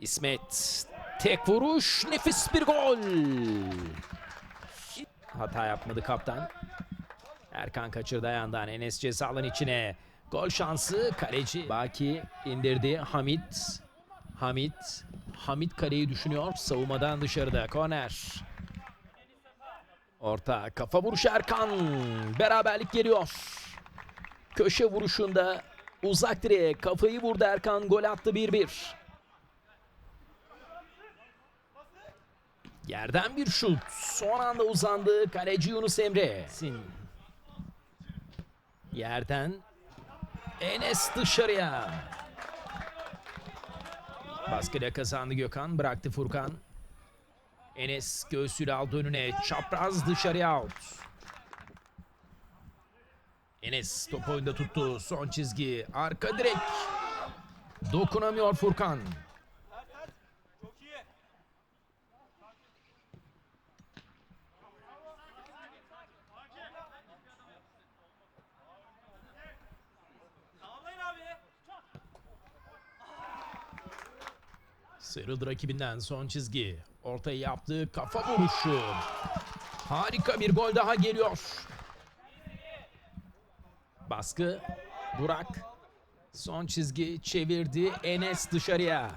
İsmet tek vuruş nefis bir gol. Hata yapmadı kaptan. Erkan kaçırdı ayağından Enes ceza içine. Gol şansı kaleci. Baki indirdi Hamit. Hamit. Hamit kaleyi düşünüyor. Savunmadan dışarıda. Korner. Orta kafa vuruşu Erkan. Beraberlik geliyor. Köşe vuruşunda uzak direğe kafayı vurdu Erkan. Gol attı 1-1. Yerden bir şut. Son anda uzandı. Kaleci Yunus Emre. Sin. Yerden Enes dışarıya. Baskıyla kazandı Gökhan. Bıraktı Furkan. Enes göğsüyle aldı önüne. Çapraz dışarıya out. Enes top oyunda tuttu. Son çizgi. Arka direk. Dokunamıyor Furkan. Sıyrıldı rakibinden son çizgi. Ortaya yaptığı kafa vuruşu. Harika bir gol daha geliyor. Baskı. Burak. Son çizgi çevirdi. Enes dışarıya.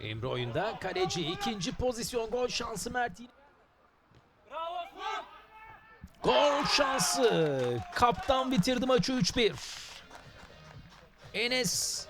Emre oyunda kaleci ikinci pozisyon gol şansı Mert Gol şansı. Kaptan bitirdi maçı 3-1. Enes